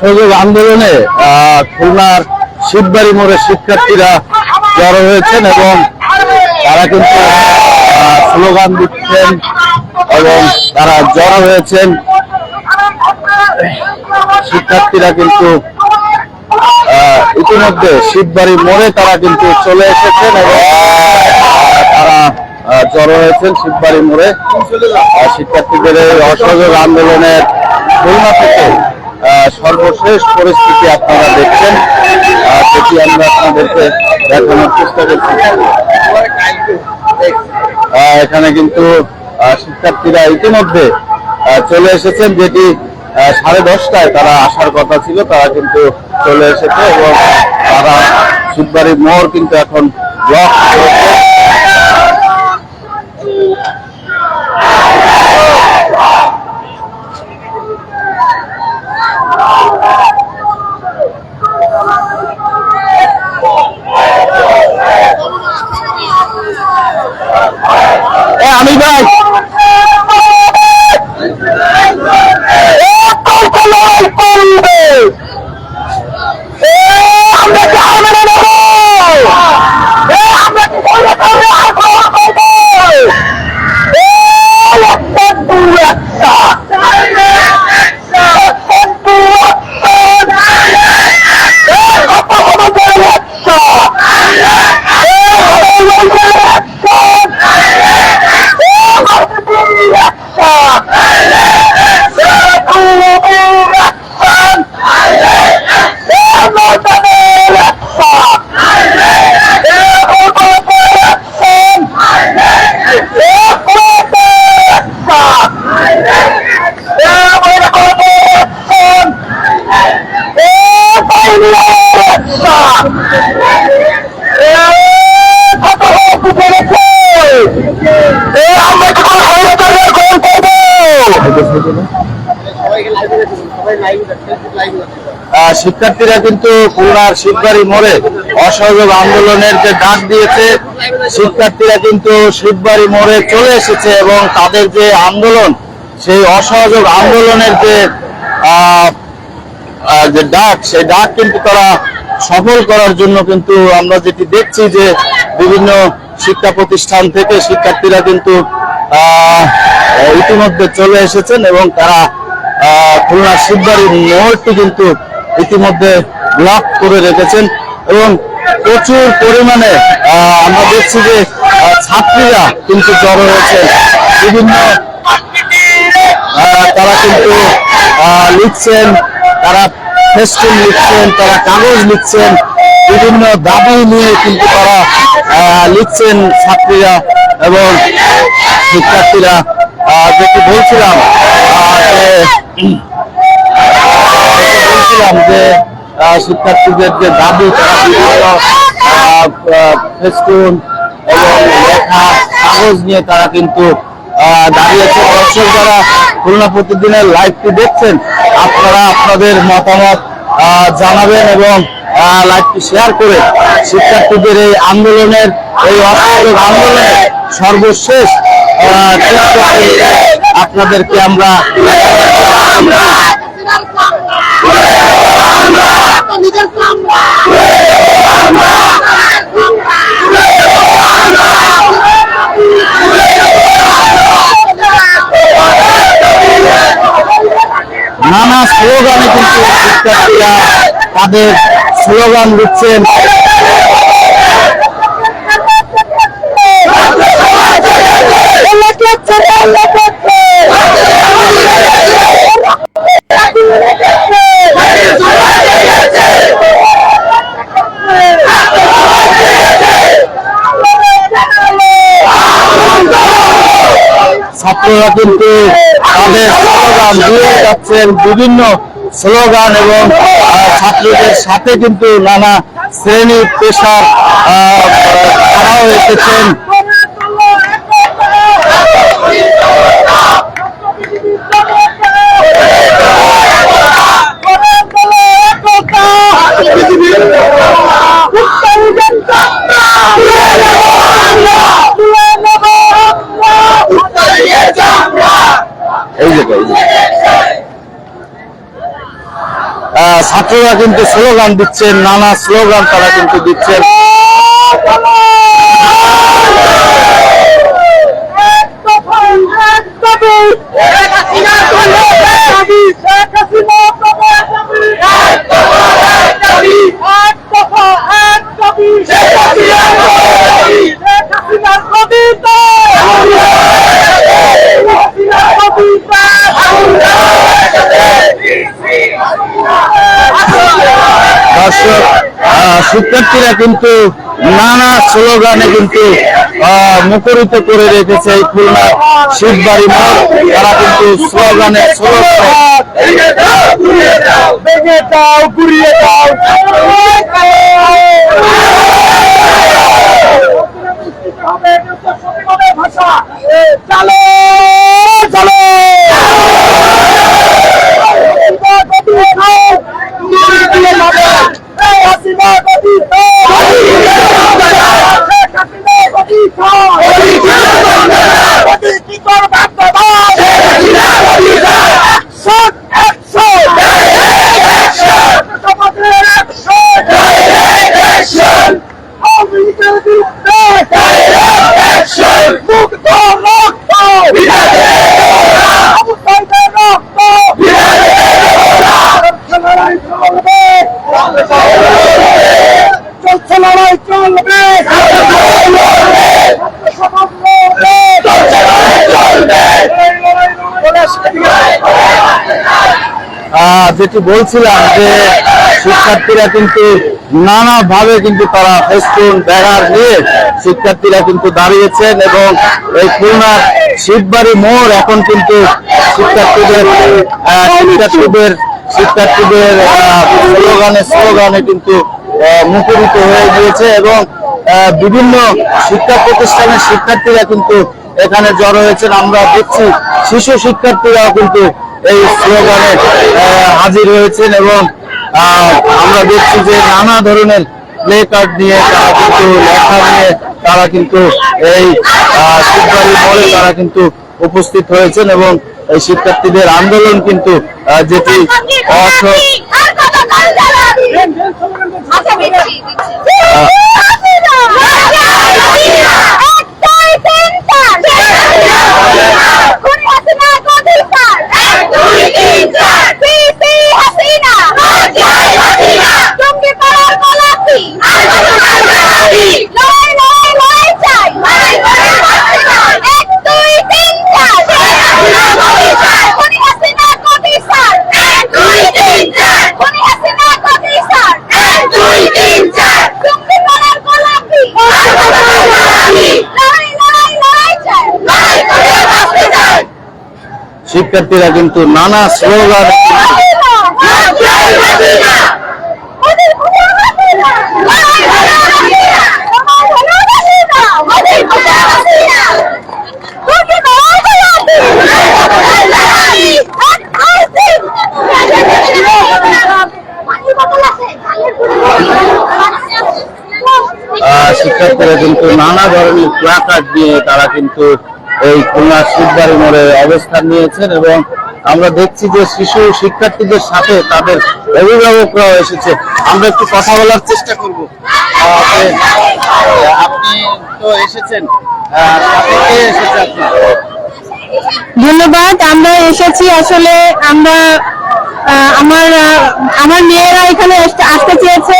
অসহযোগ আন্দোলনে খুলনার শিববাড়ি মোড়ে শিক্ষার্থীরা জড়ো হয়েছেন এবং তারা কিন্তু স্লোগান দিচ্ছেন এবং তারা জড়ো হয়েছেন। শিক্ষার্থীরা কিন্তু ইতিমধ্যে শিববাড়ি মোড়ে তারা কিন্তু চলে এসেছেন এবং তারা জড়ো হয়েছেন শিববাড়ি মোড়ে। শিক্ষার্থীদের এই অসহযোগ আন্দোলনের খুলনা থেকে সর্বশেষ পরিস্থিতি আপনারা দেখছেন। যেটি আমরা আপনাদেরকে দেখানোর চেষ্টা করছি। এখানে কিন্তু শিক্ষার্থীরা ইতিমধ্যে চলে এসেছেন, যেটি সাড়ে দশটায় তারা আসার কথা ছিল, তারা কিন্তু চলে এসেছে এবং তারা শিববাড়ি মোড় কিন্তু এখন ব্লক শিক্ষার্থীরা কিন্তু খুলনার শিববাড়ি মোড়ে অসহযোগ আন্দোলনের যে ডাক দিয়েছে, শিক্ষার্থীরা কিন্তু শিববাড়ি মোড়ে চলে এসেছে এবং তাদের যে আন্দোলন, সেই অসহযোগ আন্দোলনের যে যে ডাক, সেই ডাক কিন্তু তারা সফল করার জন্য কিন্তু আমরা যেটি দেখছি যে বিভিন্ন শিক্ষা প্রতিষ্ঠান থেকে শিক্ষার্থীরা কিন্তু ইতিমধ্যে চলে এসেছেন এবং তারা খুলনা শিববাড়ির মোড়টি কিন্তু ইতিমধ্যে ব্লক করে রেখেছেন এবং প্রচুর পরিমাণে আমরা দেখছি যে ছাত্রীরা কিন্তু জড়ো হয়েছে। বিভিন্ন তারা কিন্তু লিখছেন, তারা ফেস্টুন লিখছেন, তারা কাগজ লিখছেন, বিভিন্ন দাবি নিয়ে কিন্তু তারা লিখছেন ছাত্রীরা এবং শিক্ষার্থীরা। যেটি বলছিলাম বলছিলাম যে শিক্ষার্থীদের যে দাবি, তারা এবং লেখা, কাগজ নিয়ে তারা কিন্তু দাঁড়িয়েছে। দর্শক যারা খুলনা প্রতিদিনের লাইভটি দেখছেন, আপনারা আপনাদের মতামত জানাবেন এবং লাইভটি শেয়ার করে শিক্ষার্থীদের এই আন্দোলনের, এই অসহযোগ আন্দোলনের সর্বশেষ আপনাদেরকে আমরা নানা স্লোগানে কিন্তু তাদের স্লোগান দিচ্ছেন। ছাত্ররা কিন্তু তাদের স্লোগান দিয়ে যাচ্ছেন বিভিন্ন স্লোগান এবং ছাত্রদের সাথে কিন্তু নানা শ্রেণি পেশার তারাও এসেছেন। ছাত্ররা কিন্তু স্লোগান দিচ্ছেন নানা স্লোগান তারা কিন্তু দিচ্ছেন। আহ, শিক্ষার্থীরা কিন্তু নানা স্লোগানে কিন্তু মুখরিত করে রেখেছে এই খুলনা শিববাড়ি মোড়। তারা কিন্তু স্লোগানে ভাষা চলো। চলো মুক্ত যেটি বলছিলাম যে শিক্ষার্থীরা কিন্তু নানা ভাবে কিন্তু তারা ফেস্টুন ব্যানার নিয়ে শিক্ষার্থীরা কিন্তু দাঁড়িয়েছেন এবং এই খুলনার শিববাড়ি মোড় এখন কিন্তু শিক্ষার্থীদের শিক্ষার্থীদের শিক্ষার্থীদের স্লোগানে স্লোগানে কিন্তু মুখরিত হয়ে গিয়েছে এবং বিভিন্ন শিক্ষা প্রতিষ্ঠানের শিক্ষার্থীরা কিন্তু এখানে জড়ো হয়েছেন। আমরা দেখছি শিশু শিক্ষার্থীরাও কিন্তু এই স্লোগানে হাজির হয়েছেন এবং আমরা দেখছি যে নানা ধরনের প্লে কার্ড নিয়ে তারা কিন্তু লেখা নিয়ে তারা কিন্তু এই শিববাড়ি মোড়ে তারা কিন্তু উপস্থিত হয়েছেন এবং এই শিক্ষার্থীদের আন্দোলন কিন্তু যেটি অস শিক্ষার্থীরা কিন্তু নানা স্লোগান শিক্ষার্থীরা কিন্তু নানা ধরনের প্লাকার্ড নিয়ে তারা কিন্তু এই খুলনা শিববাড়ি মোড়ে অবস্থান নিয়েছেন এবং আমরা দেখছি যে শিশু শিক্ষার্থীদের সাথে তাদের অভিভাবকরাও এসেছে। আমরা একটু কথা বলার চেষ্টা করব। আপনি তো এসেছেন। ধন্যবাদ, আমরা এসেছি আসলে আমরা আমার আমার মেয়েরা এখানে আসতে- চেয়েছে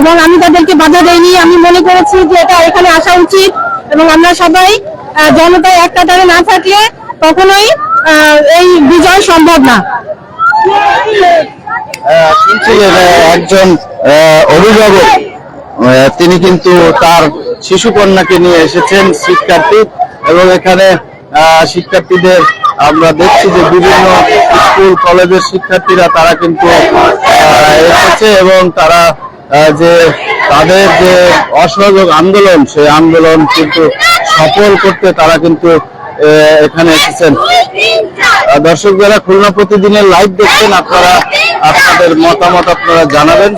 এবং আমি তাদেরকে বাধা দেইনি। আমি মনে করেছি যে এটা এখানে আসা উচিত এবং আমরা সবাই আহ, জনতায় এক কাতারে না থাকলে কখনোই এই বিজয় সম্ভব না। একজন অভিভাবক তিনি কিন্তু তার শিশু কন্যাকে নিয়ে এসেছেন শিক্ষার্থী এবং এখানে শিক্ষার্থীদের আমরা দেখছি যে বিভিন্ন স্কুল কলেজের শিক্ষার্থীরা তারা কিন্তু এসেছে এবং তারা যে তাদের যে অসহযোগ আন্দোলন সেই আন্দোলন কিন্তু সফল করতে তারা কিন্তু এখানে এসেছেন। দর্শক যারা খুলনা প্রতিদিনের লাইভ দেখছেন, আপনারা আপনাদের মতামত আপনারা জানাবেন।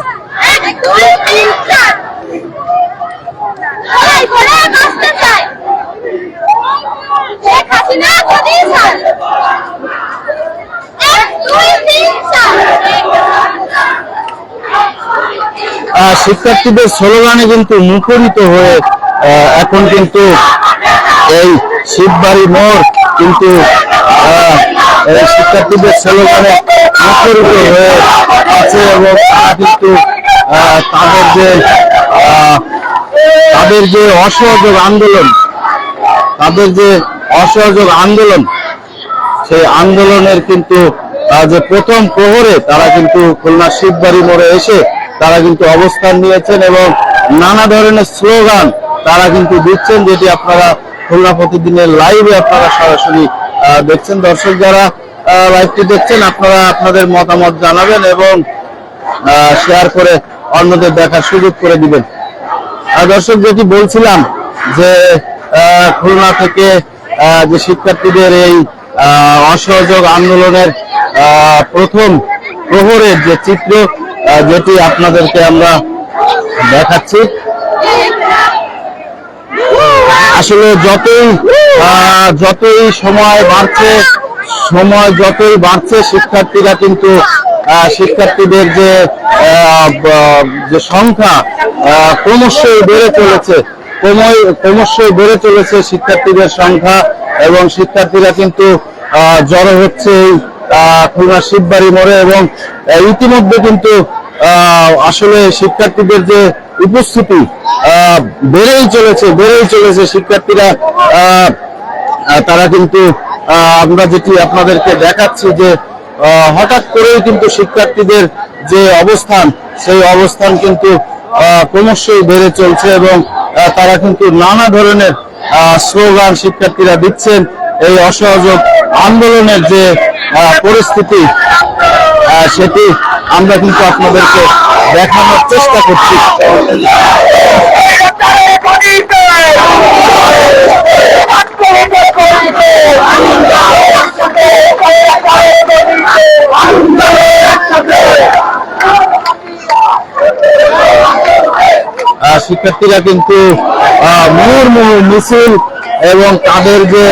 শিক্ষার্থীদের স্লোগানে কিন্তু মুখরিত হয়ে এখন কিন্তু এই শিববাড়ি মোড় কিন্তু শিক্ষার্থীদের স্লোগানে মুখরিত হয়ে আছে এবং তারা কিন্তু তাদের যে তাদের যে অসহযোগ আন্দোলন, তাদের যে অসহযোগ আন্দোলন, সেই আন্দোলনের কিন্তু যে প্রথম প্রহরে তারা কিন্তু খুলনা শিববাড়ি মোড়ে এসে তারা কিন্তু অবস্থান নিয়েছেন এবং নানা ধরনের স্লোগান তারা কিন্তু দিচ্ছেন, যেটি আপনারা খুলনা প্রতিদিনের লাইভে আপনারা সরাসরি দেখছেন। দর্শক যারা লাইভটি দেখছেন, আপনারা আপনাদের মতামত জানাবেন এবং শেয়ার করে অন্যদের দেখার সুযোগ করে দিবেন। দর্শক, যেটি বলছিলাম যে খুলনা থেকে যে শিক্ষার্থীদের এই অসহযোগ আন্দোলনের প্রথম প্রহরের যে চিত্র যেটি আপনাদেরকে আমরা দেখাচ্ছি আসলে যতই যতই সময় বাড়ছে, সময় যতই বাড়ছে, শিক্ষার্থীরা কিন্তু শিক্ষার্থীদের যে যে সংখ্যা ক্রমশই বেড়ে চলেছে। ক্রমশই বেড়ে চলেছে শিক্ষার্থীদের সংখ্যা এবং শিক্ষার্থীরা কিন্তু জড়ো হচ্ছে খুলনা শিববাড়ি মোড়ে এবং ইতিমধ্যে কিন্তু আসলে শিক্ষার্থীদের যে উপস্থিতি বেড়েই চলেছে বেড়েই চলেছে শিক্ষার্থীরা। তারা কিন্তু আমরা যেটি আপনাদেরকে দেখাচ্ছি যে হঠাৎ করেই কিন্তু শিক্ষার্থীদের যে অবস্থান, সেই অবস্থান কিন্তু ক্রমশই বেড়ে চলছে এবং তারা কিন্তু নানা ধরনের স্লোগান শিক্ষার্থীরা দিচ্ছেন। এই অসহযোগ আন্দোলনের যে পরিস্থিতি সেটি আমরা কিন্তু আপনাদেরকে দেখানোর চেষ্টা করছি। শিক্ষার্থীরা কিন্তু মুহুর্মুহু মিছিল এবং তাদের যে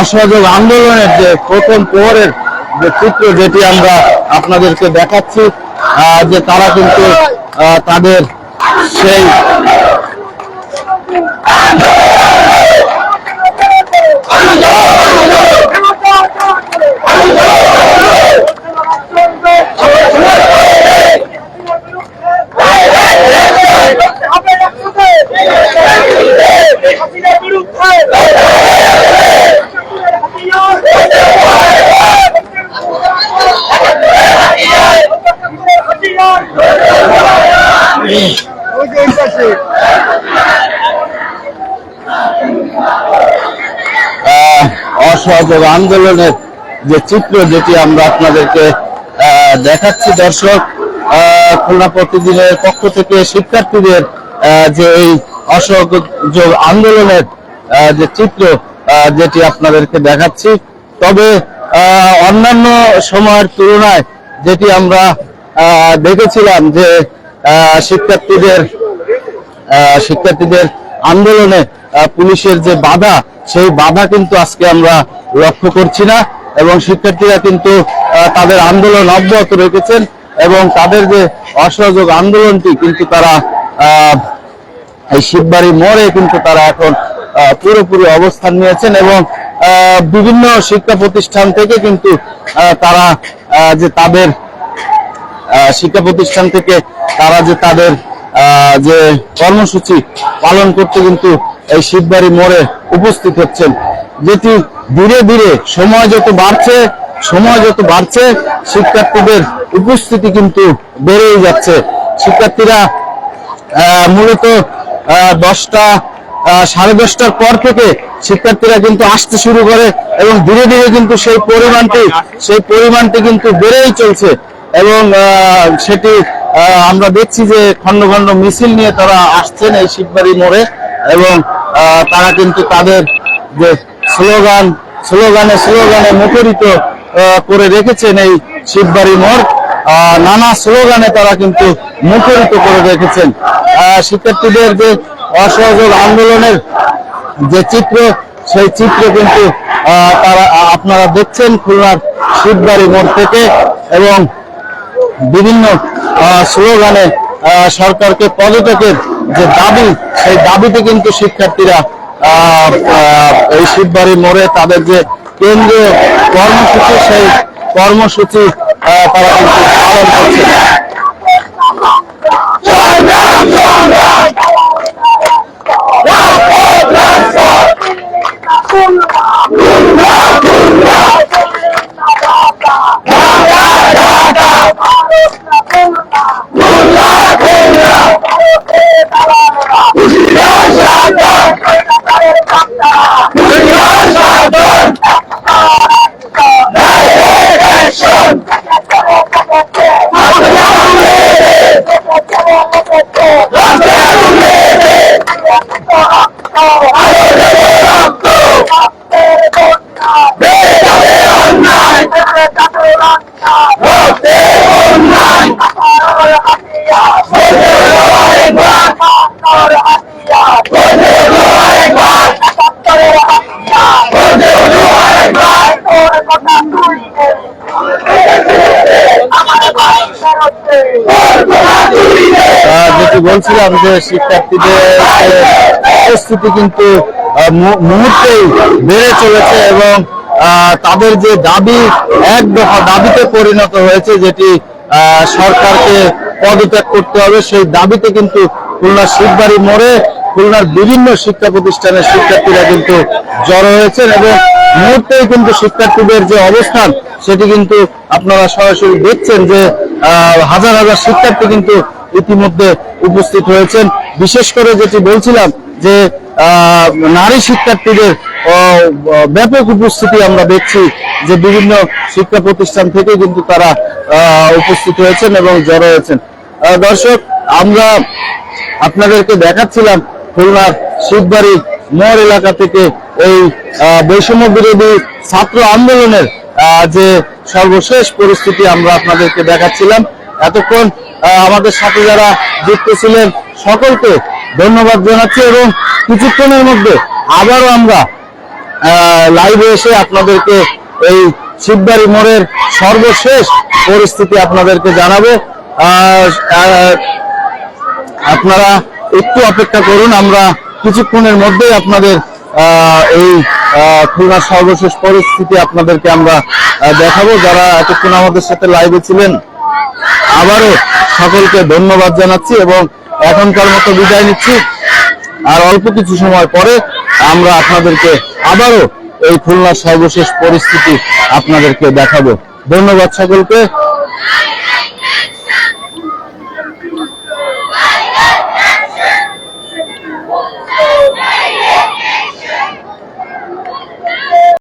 অসহযোগ আন্দোলনের যে প্রথম প্রহরের যে চিত্র যেটি আমরা আপনাদেরকে দেখাচ্ছি যে তারা কিন্তু তাদের সেই অসহযোগ আন্দোলনের যে চিত্র যেটি আমরা আপনাদেরকে দেখাচ্ছি, দর্শক খুলনা প্রতিদিনের পক্ষ থেকে শিক্ষার্থীদের যে এই অসহযোগ আন্দোলনের যে চিত্র যেটি আপনাদেরকে দেখাচ্ছি। তবে অন্যান্য সময়ের তুলনায় যেটি আমরা দেখেছিলাম যে শিক্ষার্থীদের শিক্ষার্থীদের আন্দোলনে পুলিশের যে বাধা, সেই বাধা কিন্তু আজকে আমরা লক্ষ্য করছি না এবং শিক্ষার্থীরা কিন্তু তাদের আন্দোলন অব্যাহত রেখেছেন এবং তাদের যে অসহযোগ আন্দোলনটি কিন্তু তারা এই শিববাড়ি মোড়ে কিন্তু তারা এখন পুরোপুরি অবস্থান নিয়েছেন এবং বিভিন্ন শিক্ষা প্রতিষ্ঠান থেকে কিন্তু তারা যে তাদের শিক্ষা প্রতিষ্ঠান থেকে তারা যে তাদের যে কর্মসূচি পালন করতে কিন্তু এই শিববাড়ি মোড়ে উপস্থিত হচ্ছেন। যেটি ধীরে ধীরে সময় যত বাড়ছে, সময় যত বাড়ছে, শিক্ষার্থীদের উপস্থিতি কিন্তু বেড়েই যাচ্ছে। শিক্ষার্থীরা মূলত দশটা সাড়ে দশটার পর থেকে শিক্ষার্থীরা কিন্তু আসতে শুরু করে এবং ধীরে ধীরে কিন্তু সেই পরিমাণটি সেই পরিমাণটি কিন্তু বেড়েই চলছে। এবং সেটি আমরা দেখছি যে খন্ড খন্ড মিছিল নিয়ে তারা আসছেন এই শিববাড়ি মোড়ে এবং তারা কিন্তু তাদের যে স্লোগান, স্লোগানে স্লোগানে মুখরিত করে রেখেছেন এই শিববাড়ি মোড়। নানা স্লোগানে তারা কিন্তু মুখরিত করে রেখেছেন। শিক্ষার্থীদের যে অসহযোগ আন্দোলনের যে চিত্র, সেই চিত্র কিন্তু তারা আপনারা দেখছেন খুলনার শিববাড়ি মোড় থেকে এবং বিভিন্ন স্লোগানে সরকারকে পদত্যাগের যে দাবি, সেই দাবিতে কিন্তু শিক্ষার্থীরা এই শিববাড়ি মোড়ে তাদের যে কেন্দ্রীয় কর্মসূচি, সেই কর্মসূচি তারা কিন্তু পালন করছে। যেটি বলছিলাম যে শিক্ষার্থীদের উপস্থিতি কিন্তু মুহূর্তেই বেড়ে চলেছে এবং তাদের যে দাবি, এক দফা দাবিতে পরিণত হয়েছে যেটি সরকারকে পদত্যাগ করতে হবে, সেই দাবিতে কিন্তু খুলনা শিববাড়ি মোড়ে খুলনার বিভিন্ন শিক্ষা প্রতিষ্ঠানের শিক্ষার্থীরা কিন্তু জড়ো হয়েছেন এবং মুহূর্তেই কিন্তু শিক্ষার্থীদের যে অবস্থান, সেটি কিন্তু আপনারা সরাসরি দেখছেন যে হাজার হাজার শিক্ষার্থী কিন্তু ইতিমধ্যে উপস্থিত হয়েছেন। বিশেষ করে যেটি বলছিলাম যে নারী শিক্ষার্থীদের ব্যাপক উপস্থিতি আমরা দেখছি যে বিভিন্ন শিক্ষা প্রতিষ্ঠান থেকে কিন্তু তারা উপস্থিত হয়েছেন এবং জড়ো হয়েছেন। দর্শক, আমরা আপনাদেরকে দেখাচ্ছিলাম খুলনার শিববাড়ি মোড় এলাকা থেকে এই বৈষম্য বিরোধী ছাত্র আন্দোলনের যে সর্বশেষ পরিস্থিতি আমরা আপনাদেরকে দেখাচ্ছিলাম। এতক্ষণ আমাদের সাথে যারা যুক্ত ছিলেন, সকলকে ধন্যবাদ জানাচ্ছি এবং কিছুক্ষণের মধ্যে আবারও আমরা লাইভে এসে আপনাদেরকে এই শিববাড়ি মোড়ের সর্বশেষ পরিস্থিতি আপনাদেরকে জানাব। আপনারা একটু অপেক্ষা করুন, আমরা কিছুক্ষণের মধ্যেই আপনাদের এই খুলনার সর্বশেষ পরিস্থিতি আপনাদেরকে আমরা দেখাবো। যারা এতক্ষণ আমাদের সাথে লাইভে ছিলেন, আবারও সকলকে ধন্যবাদ জানাচ্ছি এবং এখনকার মতো বিদায় নিচ্ছি। আর অল্প কিছু সময় পরে আমরা আপনাদেরকে আবারও এই খুলনার সর্বশেষ পরিস্থিতি আপনাদেরকে দেখাবো। ধন্যবাদ সকলকে।